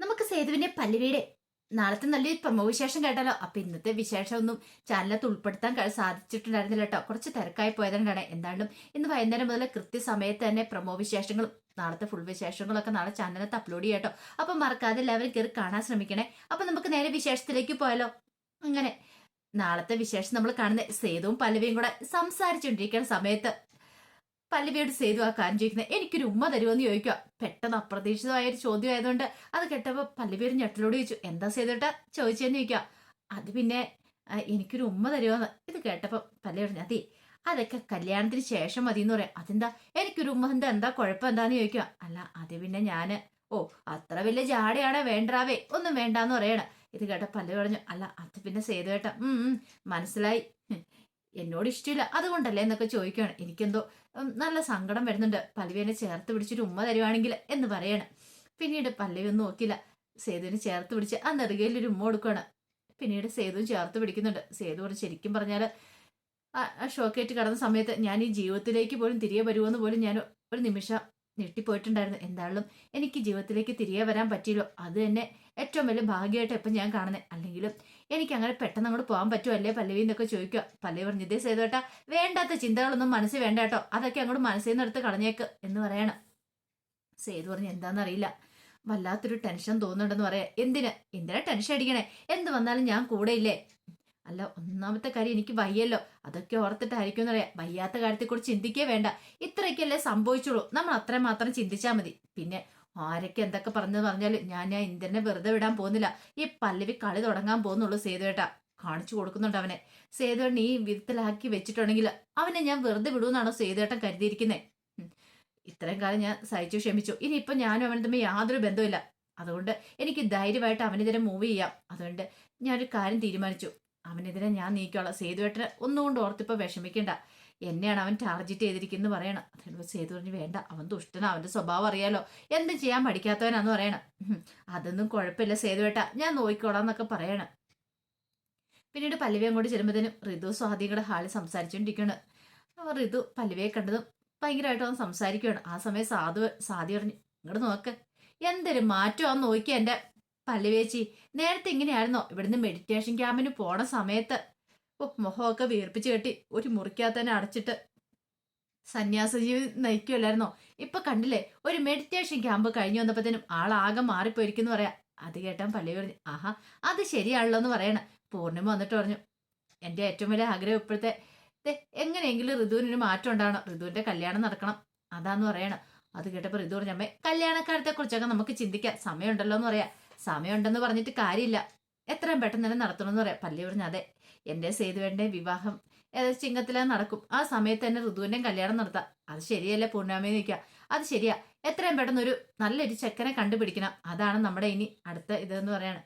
നമുക്ക് സേതുവിന്റെ പല്ലുവീട് നാളത്തെ നല്ലൊരു പ്രമോ വിശേഷം കേട്ടാലോ? അപ്പൊ ഇന്നത്തെ വിശേഷം ഒന്നും ചാനലത്ത് ഉൾപ്പെടുത്താൻ സാധിച്ചിട്ടുണ്ടായിരുന്നില്ല കേട്ടോ കുറച്ച് തിരക്കായി പോയതുകൊണ്ടാണ്. എന്താണ്ടും ഇന്ന് വൈകുന്നേരം മുതൽ കൃത്യസമയത്ത് തന്നെ പ്രമോ വിശേഷങ്ങളും നാളത്തെ ഫുൾ വിശേഷങ്ങളൊക്കെ നാളെ ചാനലത്ത് അപ്ലോഡ് ചെയ്യാം കേട്ടോ അപ്പൊ മറക്കാതെ എല്ലാവരും കയറി കാണാൻ ശ്രമിക്കണേ. അപ്പൊ നമുക്ക് നേരെ വിശേഷത്തിലേക്ക് പോയാലോ? അങ്ങനെ നാളത്തെ വിശേഷം നമ്മൾ കാണുന്ന സേതുവും പല്ലവിയും കൂടെ സംസാരിച്ചുകൊണ്ടിരിക്കുന്ന സമയത്ത് പല്ലവിയോട് സേതു ആ കാര്യം ചോദിക്കുന്നത് എനിക്കൊരു ഉമ്മ തരുമെന്ന് ചോദിക്കുക. പെട്ടെന്ന് അപ്രതീക്ഷിതമായ ഒരു ചോദ്യം ആയതുകൊണ്ട് അത് കേട്ടപ്പോൾ പല്ലവി ഞെട്ടലോട് ചോദിച്ചു എന്താ സേതുട്ട ചോദിച്ചതെന്ന് ചോദിക്കുക. അത് പിന്നെ എനിക്കൊരു ഉമ്മ തരുമെന്ന്. ഇത് കേട്ടപ്പോൾ പല്ലവി പറഞ്ഞു അതെ അതൊക്കെ കല്യാണത്തിന് ശേഷം മതി എന്ന് പറയാം. അതെന്താ? എനിക്കൊരു ഉമ്മ എന്താ കുഴപ്പം എന്താന്ന് ചോദിക്കുക. അല്ല അത് പിന്നെ ഞാൻ ഓ അത്ര വലിയ ജാടയാണ് വേണ്ടാവേ? ഒന്നും വേണ്ടാന്ന് പറയണ. ഇത് കേട്ട പല്ലവി പറഞ്ഞു അല്ല അത് പിന്നെ സേതു കേട്ട ഉം മനസ്സിലായി. എന്നോട് ഇഷ്ടമില്ല അതുകൊണ്ടല്ലേ എന്നൊക്കെ ചോദിക്കുകയാണ്. എനിക്കെന്തോ നല്ല സങ്കടം വരുന്നുണ്ട്. പല്ലവിനെ ചേർത്ത് പിടിച്ചിട്ട് ഉമ്മ തരുവാണെങ്കിൽ എന്ന് പറയാണ്. പിന്നീട് പല്ലവി ഒന്നും നോക്കില്ല സേതുവിനെ ചേർത്ത് പിടിച്ച് ആ നെറുകയിൽ ഒരു ഉമ്മ കൊടുക്കുകയാണ്. പിന്നീട് സേതുവും ചേർത്ത് പിടിക്കുന്നുണ്ട്. സേതു പറഞ്ഞ് ശരിക്കും പറഞ്ഞാൽ ഷോക്കേറ്റ് കടന്ന സമയത്ത് ഞാൻ ഈ ജീവിതത്തിലേക്ക് പോലും തിരികെ വരുമെന്ന് പോലും ഞാൻ ഒരു നിമിഷം ഞെട്ടിപ്പോയിട്ടുണ്ടായിരുന്നു. എന്തായാലും എനിക്ക് ജീവിതത്തിലേക്ക് തിരികെ വരാൻ പറ്റിയല്ലോ. അത് തന്നെ ഏറ്റവും വലിയ ഭാഗ്യമായിട്ട് ഇപ്പം ഞാൻ കാണുന്നത്. അല്ലെങ്കിലും എനിക്ക് അങ്ങനെ പെട്ടെന്ന് അങ്ങോട്ട് പോകാൻ പറ്റുമോ? അല്ലേ പല്ലവി എന്നൊക്കെ ചോദിക്കുക. പല്ലവി പറഞ്ഞു ഇതേ സേതുവേട്ടാ വേണ്ടാത്ത ചിന്തകളൊന്നും മനസ്സിൽ വേണ്ട കേട്ടോ. അതൊക്കെ അങ്ങോട്ട് മനസ്സിൽ നിന്ന് എടുത്ത് കളഞ്ഞേക്ക് എന്ന് പറയണം. സേതു പറഞ്ഞു എന്താണെന്നറിയില്ല വല്ലാത്തൊരു ടെൻഷൻ തോന്നുന്നുണ്ടെന്ന് പറയാം. എന്തിന്? എന്തിനാ ടെൻഷൻ അടിക്കണേ? എന്ത് വന്നാലും ഞാൻ കൂടെ ഇല്ലേ? അല്ല ഒന്നാമത്തെ കാര്യം എനിക്ക് വയ്യല്ലോ. അതൊക്കെ ഓർത്തിട്ടായിരിക്കും എന്നറിയാം വയ്യാത്ത കാര്യത്തെക്കുറിച്ച് ചിന്തിക്കേ വേണ്ട. ഇത്രയൊക്കെയല്ലേ സംഭവിച്ചുള്ളൂ. നമ്മൾ അത്രയും മാത്രം ചിന്തിച്ചാൽ മതി. പിന്നെ ആരൊക്കെ എന്തൊക്കെ പറഞ്ഞു പറഞ്ഞാലും ഞാൻ ഞാൻ ഇന്ദ്രനെ വെറുതെ വിടാൻ പോകുന്നില്ല. ഈ പല്ലവി കളി തുടങ്ങാൻ പോകുന്നുള്ളൂ സേതുവേട്ടാ. കാണിച്ചു കൊടുക്കുന്നുണ്ട് അവനെ. സേതുവേട്ടൻ ഈ വിധത്തിലാക്കി വെച്ചിട്ടുണ്ടെങ്കിൽ അവനെ ഞാൻ വെറുതെ വിടുമെന്നാണോ സേതുവേട്ടൻ കരുതിയിരിക്കുന്നത് ഇത്രയും കാലം ഞാൻ സഹിച്ചു ക്ഷമിച്ചു. ഇനി ഇപ്പൊ ഞാനും അവനും തമ്മിൽ യാതൊരു ബന്ധമില്ല അതുകൊണ്ട് എനിക്ക് ധൈര്യമായിട്ട് അവനെതിരെ മൂവ് ചെയ്യാം. അതുകൊണ്ട് ഞാനൊരു കാര്യം തീരുമാനിച്ചു. അവനെതിരെ ഞാൻ നീക്കോളാം സേതുവേട്ടനെ ഒന്നുകൊണ്ട് ഓർത്തിപ്പോ വിഷമിക്കണ്ട. എന്നെയാണ് അവൻ ടാർജറ്റ് ചെയ്തിരിക്കുന്നത് പറയണം. അതിന് സേതു പറഞ്ഞു വേണ്ട അവൻ ദുഷ്ടനാ അവന്റെ സ്വഭാവം അറിയാലോ. എന്ത് ചെയ്യാൻ പഠിക്കാത്തവനാന്ന് പറയണം. അതൊന്നും കുഴപ്പമില്ല സേതുവേട്ട ഞാൻ നോക്കിക്കോളാം എന്നൊക്കെ പറയണം. പിന്നീട് പല്ലവി അങ്ങോട്ട് ചെല്ലുമ്പോഴത്തേനും ഋതു സ്വാധീനയുടെ ഹാളിൽ സംസാരിച്ചുകൊണ്ടിരിക്കുകയാണ് അവർ ഋതു പല്ലവിയെ കണ്ടതും ഭയങ്കരമായിട്ട് അവൻ സംസാരിക്കുകയാണ് ആ സമയം സാധു സാധി പറഞ്ഞു ഇങ്ങോട്ട് നോക്ക്. എന്തൊരു മാറ്റമാന്ന് നോക്കിയ എന്റെ പല്ലവേച്ചി നേരത്തെ ഇങ്ങനെയായിരുന്നോ? ഇവിടുന്ന് മെഡിറ്റേഷൻ ക്യാമ്പിന് പോണ സമയത്ത് ഓ മുഖമൊക്കെ വീർപ്പിച്ച് കെട്ടി ഒരു മുറിക്കകത്ത് തന്നെ അടച്ചിട്ട് സന്യാസ ജീവി നയിക്കുമല്ലായിരുന്നോ ഇപ്പൊ കണ്ടില്ലേ ഒരു മെഡിറ്റേഷൻ ക്യാമ്പ് കഴിഞ്ഞു വന്നപ്പോഴത്തേനും ആളാകെ മാറിപ്പോയിരിക്കുന്നു പറയാ. അത് കേട്ടാൻ പള്ളി പറഞ്ഞു ആഹാ അത് ശരിയാണല്ലോ എന്ന് പറയണ. പൂർണിമ വന്നിട്ട് പറഞ്ഞു എന്റെ ഏറ്റവും വലിയ ആഗ്രഹം ഇപ്പോഴത്തെ എങ്ങനെയെങ്കിലും ഋതുവിനൊരു മാറ്റം ഉണ്ടാവണം. ഋതുവിന്റെ കല്യാണം നടക്കണം. അതാന്ന് പറയണം. അത് കേട്ടപ്പോൾ ഋതു പറഞ്ഞു അമ്മേ കല്യാണക്കാരത്തെ കുറിച്ചൊക്കെ നമുക്ക് ചിന്തിക്കാം. സമയമുണ്ടല്ലോ എന്ന് പറയാം. സമയമുണ്ടെന്ന് പറഞ്ഞിട്ട് കാര്യമില്ല. എത്രയും പെട്ടെന്ന് തന്നെ നടത്തണമെന്ന് പറയാം. പല്ലി പറഞ്ഞു അതെ. എന്റെ സേതുവേന്റെ വിവാഹം ചിങ്ങത്തിലെ നടക്കും. ആ സമയത്ത് തന്നെ ഋതുവിന്റെ കല്യാണം നടത്താം. അത് ശരിയല്ലേ പൂർണാമി നിൽക്കുക അത് ശരിയാ. എത്രയും പെട്ടെന്ന് ഒരു നല്ലൊരു ചെക്കനെ കണ്ടുപിടിക്കണം. അതാണ് നമ്മുടെ ഇനി അടുത്ത ഇതെന്ന് പറയാണ്.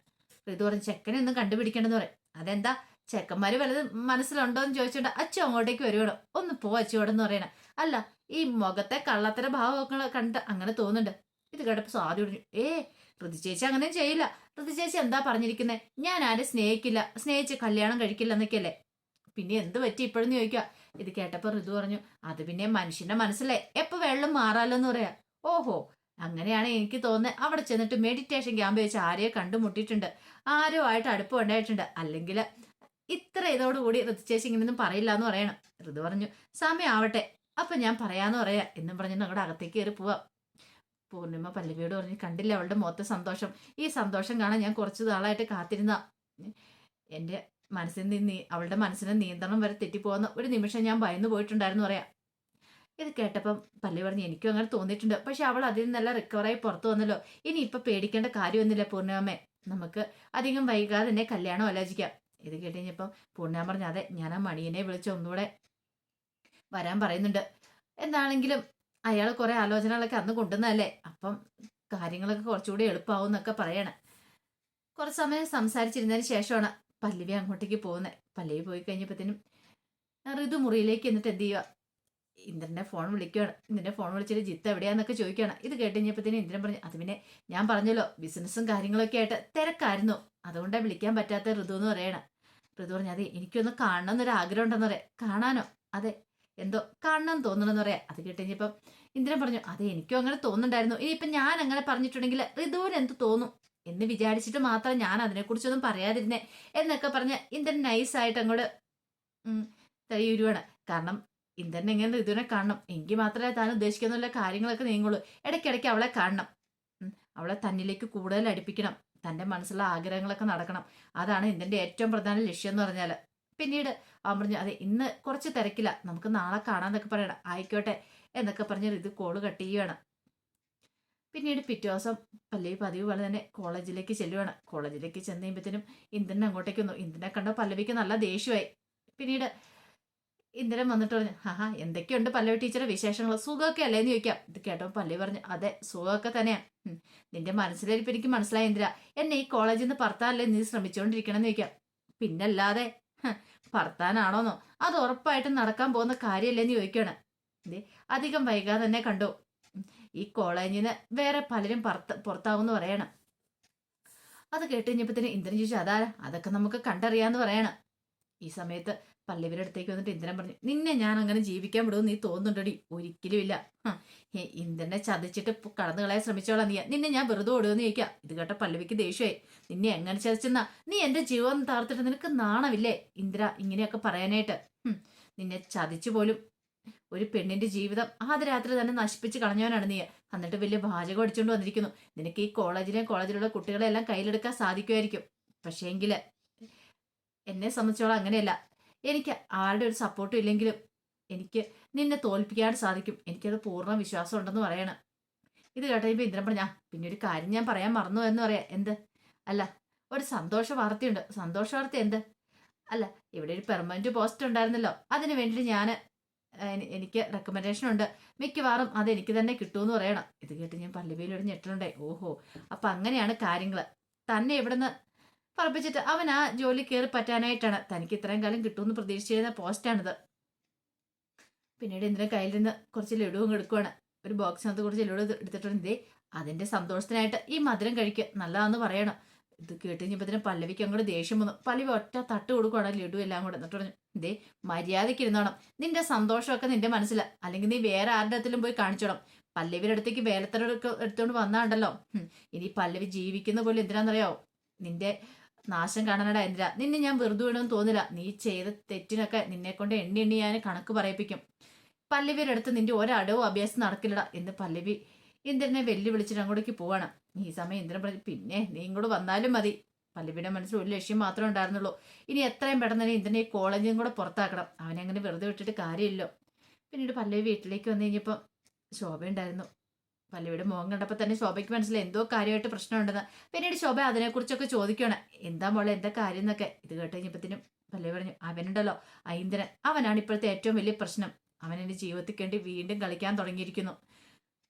ഋതു പറഞ്ഞ് ചെക്കനെ ഒന്നും കണ്ടുപിടിക്കണമെന്ന് പറയും. അതെന്താ? ചെക്കന്മാര് വലുത് മനസ്സിലുണ്ടോ എന്ന് ചോദിച്ചോണ്ട് അച്ഛൻ അങ്ങോട്ടേക്ക് വരുവാണോ. ഒന്ന് പോ അച്ഛടെന്ന് പറയണ. അല്ല ഈ മുഖത്തെ കള്ളത്തര ഭാവമൊക്കെ കണ്ട് അങ്ങനെ തോന്നുന്നുണ്ട്. ഇത് കേട്ടപ്പോൾ സ്വാതി ഏ ഋതി ചേച്ചി അങ്ങനെ ചെയ്യില്ല. ഋതി ചേച്ചി എന്താ പറഞ്ഞിരിക്കുന്നത് ഞാൻ ആരെ സ്നേഹിക്കില്ല. സ്നേഹിച്ച് കല്യാണം കഴിക്കില്ല എന്നൊക്കെയല്ലേ പിന്നെ എന്ത് പറ്റി ഇപ്പോഴെന്ന് ചോദിക്കുക ഇത് കേട്ടപ്പോൾ ഋതു പറഞ്ഞു അത് പിന്നെ മനുഷ്യന്റെ മനസ്സിലെ. എപ്പോൾ വെള്ളം മാറാലോ എന്ന് പറയാ. ഓഹോ അങ്ങനെയാണ് എനിക്ക് തോന്നുന്നത് അവിടെ ചെന്നിട്ട് മെഡിറ്റേഷൻ ക്യാമ്പ് വെച്ച് ആരെയോ കണ്ടുമുട്ടിയിട്ടുണ്ട്. ആരോ ആയിട്ട് അടുപ്പം ഉണ്ടായിട്ടുണ്ട്. അല്ലെങ്കിൽ ഇത്ര ഇതോടുകൂടി ഋതു ചേച്ചി ഇങ്ങനെയൊന്നും പറയില്ല എന്ന് പറയണം. ഋതു പറഞ്ഞു സമയം ആവട്ടെ അപ്പൊ ഞാൻ പറയാന്ന് പറയാ. എന്നും പറഞ്ഞിട്ട് അങ്ങോട്ട് അകത്തേക്ക് കയറി പോവാം. പൂർണിമ പല്ലവിയോട് പറഞ്ഞ് കണ്ടില്ല അവളുടെ മുഖത്തെ സന്തോഷം? ഈ സന്തോഷം കാണാൻ ഞാൻ കുറച്ച് നാളായിട്ട് കാത്തിരുന്ന എന്റെ മനസ്സിൽ നിന്ന് അവളുടെ മനസ്സിന് നിയന്ത്രണം വരെ തെറ്റിപ്പോകുന്ന ഒരു നിമിഷം ഞാൻ ഭയന്നു പോയിട്ടുണ്ടായിരുന്നു പറയാം. ഇത് കേട്ടപ്പം പല്ലി പറഞ്ഞു എനിക്കും അങ്ങനെ തോന്നിയിട്ടുണ്ട്. പക്ഷെ അവൾ അതിൽ നിന്നെല്ലാം റിക്കവറായി പുറത്തു വന്നല്ലോ. ഇനി ഇപ്പൊ പേടിക്കേണ്ട കാര്യമൊന്നുമില്ല പൂർണിമമ്മേ നമുക്ക് അധികം വൈകാതെ തന്നെ കല്യാണം ആലോചിക്കാം. ഇത് കേട്ട് കഴിഞ്ഞപ്പം പറഞ്ഞു അതെ ഞാൻ ആ മണിയനെ വിളിച്ച് ഒന്നുകൂടെ വരാൻ പറയുന്നുണ്ട്. എന്താണെങ്കിലും അയാൾ കുറെ ആലോചനകളൊക്കെ അന്ന് കൊണ്ടുവന്നതല്ലേ? അപ്പം കാര്യങ്ങളൊക്കെ കുറച്ചുകൂടി എളുപ്പമാവും എന്നൊക്കെ പറയണം. കുറച്ച് സമയം സംസാരിച്ചിരുന്നതിന് ശേഷമാണ് പല്ലവി അങ്ങോട്ടേക്ക് പോകുന്നത് പല്ലവി പോയി കഴിഞ്ഞപ്പോഴത്തേനും ഋതു മുറിയിലേക്ക് എന്നിട്ട് എന്ത് ചെയ്യുക ഇന്ദ്രനെ ഫോൺ വിളിക്കുകയാണ് ഇന്ദ്രനെ ഫോൺ വിളിച്ചിട്ട് ജിത്ത് എവിടെയാന്നൊക്കെ ചോദിക്കുകയാണ് ഇത് കേട്ട് കഴിഞ്ഞപ്പോഴത്തേനും ഇന്ദ്രൻ പറഞ്ഞു അത് പിന്നെ ഞാൻ പറഞ്ഞല്ലോ ബിസിനസ്സും കാര്യങ്ങളൊക്കെ ആയിട്ട് തിരക്കായിരുന്നു. അതുകൊണ്ടാണ് വിളിക്കാൻ പറ്റാത്ത ഋതു എന്ന് പറയണം. ഋതു പറഞ്ഞു അതെ എനിക്കൊന്ന് കാണണം എന്നൊരു ആഗ്രഹം ഉണ്ടെന്ന് പറയാം. കാണാനോ? അതെ എന്തോ കാണണം തോന്നണമെന്ന് പറയാം. അത് കേട്ട് കഴിഞ്ഞപ്പം ഇന്ദ്രൻ പറഞ്ഞു അതെ എനിക്കും അങ്ങനെ തോന്നുന്നുണ്ടായിരുന്നു. ഇനിയിപ്പം ഞാൻ അങ്ങനെ പറഞ്ഞിട്ടുണ്ടെങ്കിൽ ഋതുവിന് എന്ത് തോന്നും? എന്ന് വിചാരിച്ചിട്ട് മാത്രം ഞാൻ അതിനെക്കുറിച്ചൊന്നും പറയാതിരുന്നേ. എന്നൊക്കെ പറഞ്ഞ് ഇന്ദ്രൻ നൈസായിട്ട് അങ്ങോട്ട് തയ്യുരുവാണ് കാരണം ഇന്ദ്രൻ എങ്ങനെ ഋതുവിനെ കാണണം. എങ്കിൽ മാത്രമേ താൻ ഉദ്ദേശിക്കുന്നുള്ള കാര്യങ്ങളൊക്കെ നീങ്ങുള്ളൂ. ഇടയ്ക്കിടയ്ക്ക് അവളെ കാണണം. അവളെ തന്നിലേക്ക് കൂടുതൽ അടുപ്പിക്കണം. തന്റെ മനസ്സിലുള്ള ആഗ്രഹങ്ങളൊക്കെ നടക്കണം. അതാണ് ഇന്ദ്രന്റെ ഏറ്റവും പ്രധാന ലക്ഷ്യം എന്ന് പറഞ്ഞാൽ പിന്നീട് അവൻ പറഞ്ഞു അതെ ഇന്ന് കുറച്ച് തിരക്കില്ല നമുക്ക് നാളെ കാണാന്നൊക്കെ പറയണം. ആയിക്കോട്ടെ എന്നൊക്കെ പറഞ്ഞ് ഇത് കോൾ കട്ട് ചെയ്യുകയാണ് പിന്നീട് പിറ്റേ ദിവസം പല്ലവി പതിവ് പോലെ തന്നെ കോളേജിലേക്ക് ചെല്ലുവാണ്. കോളേജിലേക്ക് ചെന്ന് കഴിയുമ്പോഴത്തേനും ഇന്ദ്രൻ അങ്ങോട്ടേക്ക് വന്നു. ഇന്ദ്രനെ കണ്ട പല്ലവിക്ക് നല്ല ദേഷ്യമായി. പിന്നീട് ഇന്ദ്രൻ വന്നിട്ട് പറഞ്ഞു ഹാ എന്തൊക്കെയുണ്ട് പല്ലവി ടീച്ചറെ വിശേഷങ്ങൾ? സുഖമൊക്കെ അല്ലേ എന്ന് ചോദിക്കാം. ഇത് കേട്ടപ്പോൾ പല്ലവി പറഞ്ഞു അതെ സുഖമൊക്കെ തന്നെയാണ് നിന്റെ മനസ്സിലിരിപ്പ് എനിക്ക് മനസ്സിലായി ഇന്ദ്ര. എന്നെ ഈ കോളേജിൽ നിന്ന് പറത്താനല്ലേ നീ ശ്രമിച്ചുകൊണ്ടിരിക്കണം എന്ന് ചോദിക്കാം. പിന്നല്ലാതെ ഹ്, പറത്താനാണോന്നോ അത് ഉറപ്പായിട്ടും നടക്കാൻ പോകുന്ന കാര്യമല്ലെന്ന് ചോദിക്കുകയാണ് ദേ, അധികം വൈകാതെ തന്നെ കണ്ടു. ഈ കോളേജിൽ നിന്ന് വേറെ പലരും പുറത്ത് പുറത്താവുമെന്ന് പറയണം. അത് കേട്ട് തന്നെ ഇന്ദ്രൻ ചോദിച്ചു അതാ അതൊക്കെ നമുക്ക് കണ്ടറിയാന്ന് പറയണം. ഈ സമയത്ത് പല്ലവിയുടെ അടുത്തേക്ക് വന്നിട്ട് ഇന്ദ്രൻ പറഞ്ഞു നിന്നെ ഞാൻ അങ്ങനെ ജീവിക്കാൻ വിടുമെന്ന് നീ തോന്നുന്നുണ്ടടി? ഒരിക്കലും ഇല്ല. ഇന്ദ്രനെ ചതിച്ചിട്ട് കടന്നു കളയാൻ ശ്രമിച്ചോളാം നീ നിന്നെ ഞാൻ വെറുതെ ഓടുമെന്ന് ചോദിക്കാം. ഇത് കേട്ട പല്ലവിക്ക് ദേഷ്യമായി. നിന്നെ എങ്ങനെ ചതിച്ചെന്നാ? നീ എന്റെ ജീവൻ താർത്തിട്ട് നിനക്ക് നാണമില്ലേ? ഇന്ദ്ര ഇങ്ങനെയൊക്കെ പറയാനായിട്ട്. നിന്നെ ചതിച്ചു പോലും ഒരു പെണ്ണിന്റെ ജീവിതം ആദ്യ രാത്രി തന്നെ നശിപ്പിച്ച് കളഞ്ഞവനാണ് നീ എന്നിട്ട് വലിയ വാചകം അടിച്ചുകൊണ്ട് വന്നിരിക്കുന്നു. നിനക്ക് ഈ കോളേജിലെയും കോളേജിലുള്ള കുട്ടികളെ എല്ലാം കയ്യിലെടുക്കാൻ സാധിക്കുമായിരിക്കും. പക്ഷേങ്കിൽ എന്നെ സംബന്ധിച്ചോളം അങ്ങനെയല്ല. എനിക്ക് ആരുടെ ഒരു സപ്പോർട്ടും ഇല്ലെങ്കിലും എനിക്ക് നിന്നെ തോൽപ്പിക്കാൻ സാധിക്കും. എനിക്കത് പൂർണ വിശ്വാസം ഉണ്ടെന്ന് പറയണം. ഇത് കേട്ടപ്പോൾ ഇന്ദ്രൻ പറഞ്ഞാ പിന്നെ ഒരു കാര്യം ഞാൻ പറയാൻ മറന്നു എന്ന് പറയാം. എന്ത്? അല്ല ഒരു സന്തോഷ വാർത്തയുണ്ട്. സന്തോഷ വാർത്ത എന്ത്? അല്ല ഇവിടെ ഒരു പെർമനന്റ് പോസ്റ്റ് ഉണ്ടായിരുന്നല്ലോ. അതിന് വേണ്ടിയിട്ട് ഞാൻ എനിക്ക് റെക്കമെൻഡേഷൻ ഉണ്ട്. മിക്കവാറും അത് എനിക്ക് തന്നെ കിട്ടുമെന്ന് പറയണം. ഇത് കേട്ട് ഞാൻ പല്ലവിയിലൊരു ഞെട്ടലുണ്ടായി. ഓഹോ അപ്പം അങ്ങനെയാണ് കാര്യങ്ങൾ തന്നെ ഇവിടുന്ന് പറപ്പിച്ചിട്ട് അവൻ ആ ജോലി കയറി പറ്റാനായിട്ടാണ്. തനിക്ക് ഇത്രയും കാലം കിട്ടുമെന്ന് പ്രതീക്ഷിച്ചിരുന്ന പോസ്റ്റാണിത്. പിന്നീട് ഇന്ദ്രൻ കയ്യിൽ നിന്ന് കുറച്ച് ലഡുവും എടുക്കുവാണ്. ഒരു ബോക്സിനകത്ത് കുറച്ച് ലഡു എടുത്തിട്ടുണ്ട്. ദേ അതിന്റെ സന്തോഷത്തിനായിട്ട് ഈ മധുരം കഴിക്കുക നല്ലതാന്ന് പറയണം. ഇത് കേട്ട് കഴിഞ്ഞപ്പത്തിന് പല്ലവിക്ക് അങ്ങോട്ട് ദേഷ്യം വന്നു. പല്ലവി ഒറ്റ തട്ട് കൊടുക്കുവാണ് ലഡു എല്ലാം കൂടെ എന്നിട്ട് പറഞ്ഞു ദേ മര്യാദയ്ക്ക് ഇരുന്നോണം. നിന്റെ സന്തോഷമൊക്കെ നിന്റെ മനസ്സില. അല്ലെങ്കിൽ നീ വേറെ ആരുടെ അടുത്തിലും പോയി കാണിച്ചോണം. പല്ലവിയുടെ അടുത്തേക്ക് വേലത്തരൊക്കെ എടുത്തുകൊണ്ട് വന്നാണ്ടല്ലോ. ഇനി പല്ലവി ജീവിക്കുന്ന പോലെ എന്തിനാണെന്നറിയാവോ നിന്റെ നാശം കാണാനടാ എന്തിര നിന്നെ ഞാൻ വെറുതെ വേണമെന്ന് തോന്നില്ല. നീ ചെയ്ത തെറ്റിനൊക്കെ നിന്നെ കൊണ്ട് എണ്ണി എണ്ണി ഞാൻ കണക്ക് പറയിപ്പിക്കും. പല്ലവിയുടെ അടുത്ത് നിന്റെ ഒരടവും അഭ്യാസം നടക്കില്ലടാ എന്ന് പല്ലവി ഇന്ദ്രനെ വെല്ലുവിളിച്ചിട്ട് അങ്ങോട്ടേക്ക് പോവാണ്. ഈ സമയം ഇന്ദ്രൻ പറഞ്ഞു പിന്നെ നീ ഇങ്ങോട്ട് വന്നാലും മതി. പല്ലവിയുടെ മനസ്സിൽ ഒരു ലക്ഷ്യം മാത്രമേ ഉണ്ടായിരുന്നുള്ളൂ. ഇനി എത്രയും പെട്ടെന്ന് തന്നെ ഇന്ദ്രനെ ഈ കോളേജിൽ കൂടെ പുറത്താക്കണം. അവനെ അങ്ങനെ വെറുതെ വിട്ടിട്ട് കാര്യമില്ലോ പിന്നീട് പല്ലവി വീട്ടിലേക്ക് വന്നു കഴിഞ്ഞപ്പോൾ ശോഭ ഉണ്ടായിരുന്നു പല്ലവിയുടെ മുഖം കണ്ടപ്പോൾ തന്നെ ശോഭയ്ക്ക് മനസ്സിലായി. എന്തോ കാര്യമായിട്ട് പ്രശ്നമുണ്ടെന്ന്. പിന്നീട് ശോഭ അതിനെക്കുറിച്ചൊക്കെ ചോദിക്കുകയാണ് എന്താ മോളെ എന്താ കാര്യം എന്നൊക്കെ? ഇത് കേട്ട് കഴിഞ്ഞപ്പത്തിനും പല്ലവി പറഞ്ഞു അവനുണ്ടല്ലോ ഐന്ദ്രൻ. അവനാണ് ഇപ്പോഴത്തെ ഏറ്റവും വലിയ പ്രശ്നം. അവൻ എന്റെ ജീവിതത്തിൽ വേണ്ടി വീണ്ടും കളിക്കാൻ തുടങ്ങിയിരിക്കുന്നു.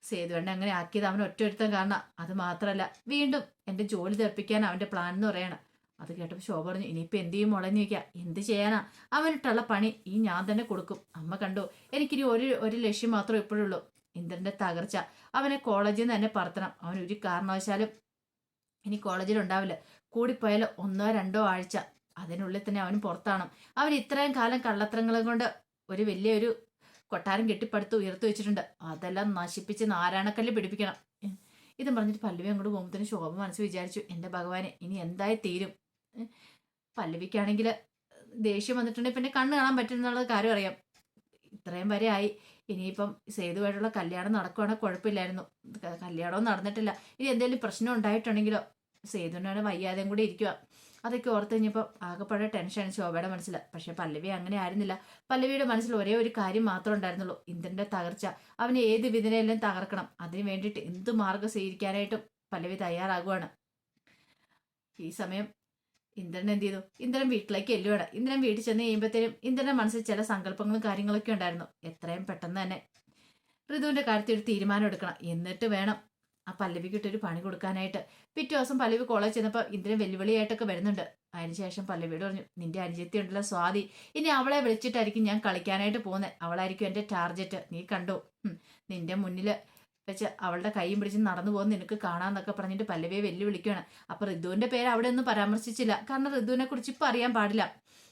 സേതുവണ്ണ അങ്ങനെ ആക്കിയത് അവൻ ഒറ്റ ഒരുത്തം കാരണം. അത് മാത്രമല്ല വീണ്ടും എന്റെ ജോലി തെറിപ്പിക്കാൻ അവന്റെ പ്ലാൻ എന്ന് പറയണം. അത് കേട്ടപ്പോൾ ശോഭ പറഞ്ഞു ഇനിയിപ്പോൾ എന്ത് ചെയ്യും മുളഞ്ഞു വയ്ക്കുക എന്ത് ചെയ്യാനാ? അവനിട്ടുള്ള പണി ഈ ഞാൻ തന്നെ കൊടുക്കും. അമ്മ കണ്ടു? എനിക്കിനി ഒരു ഒരു ലക്ഷ്യം മാത്രമേ ഇപ്പോഴുള്ളൂ. ഇന്ദ്രന്റെ തകർച്ച. അവനെ കോളേജിൽ നിന്ന് തന്നെ പറത്തണം. അവൻ ഒരു കാരണവശാലും ഇനി കോളേജിൽ ഉണ്ടാവില്ല. കൂടിപ്പോയാൽ ഒന്നോ രണ്ടോ ആഴ്ച. അതിനുള്ളിൽ തന്നെ അവൻ പുറത്താണ്. അവൻ ഇത്രയും കാലം കള്ളത്തരങ്ങളും കൊണ്ട് ഒരു വലിയൊരു കൊട്ടാരം കെട്ടിപ്പടുത്ത് ഉയർത്തി വെച്ചിട്ടുണ്ട്. അതെല്ലാം നശിപ്പിച്ച് നാരായണക്കല്ല് പിടിപ്പിക്കണം. ഇതും പറഞ്ഞിട്ട് പല്ലവി അങ്ങോട്ട് പോകുമ്പോഴത്തേന് ശോഭ മനസ്സ് വിചാരിച്ചു എന്റെ ഭഗവാനെ ഇനി എന്തായി തീരും? പല്ലവിക്കാണെങ്കിൽ ദേഷ്യം വന്നിട്ടുണ്ടെങ്കിൽ പിന്നെ കണ്ണ് കാണാൻ പറ്റുന്നുള്ളത് കാര്യം അറിയാം. ഇത്രയും വരെ ആയി. ഇനിയിപ്പം സേതുവായിട്ടുള്ള കല്യാണം നടക്കുവാണെങ്കിൽ കുഴപ്പമില്ലായിരുന്നു. കല്യാണവും നടന്നിട്ടില്ല. ഇനി എന്തെങ്കിലും പ്രശ്നം ഉണ്ടായിട്ടുണ്ടെങ്കിലോ? സേതുവിനാണ് വയ്യാതെയും കൂടി ഇരിക്കുക അതൊക്കെ ഓർത്ത് കഴിഞ്ഞപ്പോൾ ആകെപ്പാടെ ടെൻഷനാണ് ശോഭയുടെ മനസ്സിൽ. പക്ഷേ പല്ലവി അങ്ങനെ ആയിരുന്നില്ല. പല്ലവിയുടെ മനസ്സിൽ ഒരേ ഒരു കാര്യം മാത്രമേ ഉണ്ടായിരുന്നുള്ളൂ. ഇന്ദ്രന്റെ തകർച്ച. അവന് ഏത് വിധനയിലും തകർക്കണം. അതിന് വേണ്ടിയിട്ട് എന്ത് മാർഗം സ്വീകരിക്കാനായിട്ടും പല്ലവി തയ്യാറാകുവാണ്. ഈ സമയം ഇന്ദ്രൻ എന്ത് ചെയ്തു? ഇന്ദ്രൻ വീട്ടിലേക്ക് എല്ലുവാണ് ഇന്ദ്രൻ വീട്ടിൽ ചെന്ന് കഴിയുമ്പോഴത്തേനും ഇന്ദ്രന്റെ മനസ്സിൽ ചില സങ്കല്പങ്ങളും കാര്യങ്ങളൊക്കെ ഉണ്ടായിരുന്നു. എത്രയും പെട്ടെന്ന് തന്നെ ഋതുവിന്റെ കാര്യത്തിൽ ഒരു തീരുമാനം എടുക്കണം. എന്നിട്ട് വേണം ആ പല്ലവിക്കിട്ടൊരു പണി കൊടുക്കാനായിട്ട്. പിറ്റേ ദിവസം പല്ലവി കോളേജ് ചെന്നപ്പോൾ ഇന്ദ്രൻ വെല്ലുവിളിയായിട്ടൊക്കെ വരുന്നുണ്ട്. അതിനുശേഷം പല്ലവിയോട് പറഞ്ഞു നിന്റെ അനുജത്തി ഉണ്ടല്ലോ സ്വാതി. ഇനി അവളെ വിളിച്ചിട്ടായിരിക്കും ഞാൻ കളിക്കാനായിട്ട് പോകുന്നത് അവളായിരിക്കും എന്റെ ടാർജറ്റ് നീ കണ്ടു? നിന്റെ മുന്നിൽ വെച്ച് അവളുടെ കൈയും പിടിച്ച് നടന്നു പോകുന്ന നിനക്ക് കാണാന്നൊക്കെ പറഞ്ഞിട്ട് പല്ലവിയെ വെല്ലുവിളിക്കുകയാണ്. അപ്പൊ ഋതുവിന്റെ പേര് അവിടെ ഒന്നും പരാമർശിച്ചില്ല. കാരണം ഋതുവിനെ കുറിച്ച് ഇപ്പൊ അറിയാൻ പാടില്ല.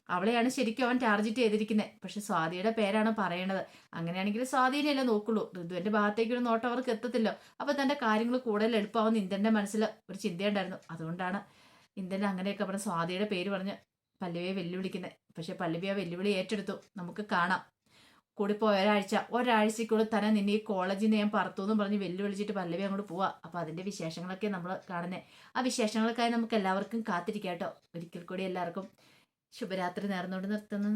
അവളെയാണ് ശരിക്കും അവൻ ടാർജറ്റ് ചെയ്തിരിക്കുന്നത്. പക്ഷെ സ്വാതിയുടെ പേരാണ് പറയണത്. അങ്ങനെയാണെങ്കിൽ സ്വാധീനമല്ലേ നോക്കുള്ളൂ. ഋതുവിന്റെ ഭാഗത്തേക്കൊരു നോട്ടം അവർക്ക് എത്തത്തില്ലോ. അപ്പൊ തന്റെ കാര്യങ്ങൾ കൂടുതൽ എളുപ്പമാവുന്ന ഇന്ദ്രന്റെ മനസ്സിൽ ഒരു ചിന്തയുണ്ടായിരുന്നു. അതുകൊണ്ടാണ് ഇന്ദ്രൻ അങ്ങനെയൊക്കെ പറഞ്ഞ് സ്വാതിയുടെ പേര് പറഞ്ഞ് പല്ലവിയെ വെല്ലുവിളിക്കുന്നത്. പക്ഷെ പല്ലവി ആ വെല്ലുവിളി ഏറ്റെടുത്തു. നമുക്ക് കാണാം. കൂടിപ്പോയ ഒരാഴ്ച. ഒരാഴ്ചക്കുള്ളിൽ തന്നെ നിന്നെ ഈ കോളേജിൽ നിന്ന് ഞാൻ പറത്തു എന്ന് പറഞ്ഞ് വെല്ലുവിളിച്ചിട്ട് പല്ലവി അങ്ങോട്ട് പോവാ. അപ്പൊ അതിന്റെ വിശേഷങ്ങളൊക്കെ നമ്മൾ കാണുന്നത് ആ വിശേഷങ്ങൾക്കായി നമുക്ക് എല്ലാവർക്കും കാത്തിരിക്കാം കേട്ടോ ഒരിക്കൽ കൂടി എല്ലാവർക്കും ശുഭരാത്രി നേർന്നുകൊണ്ട് നിർത്തുന്നു.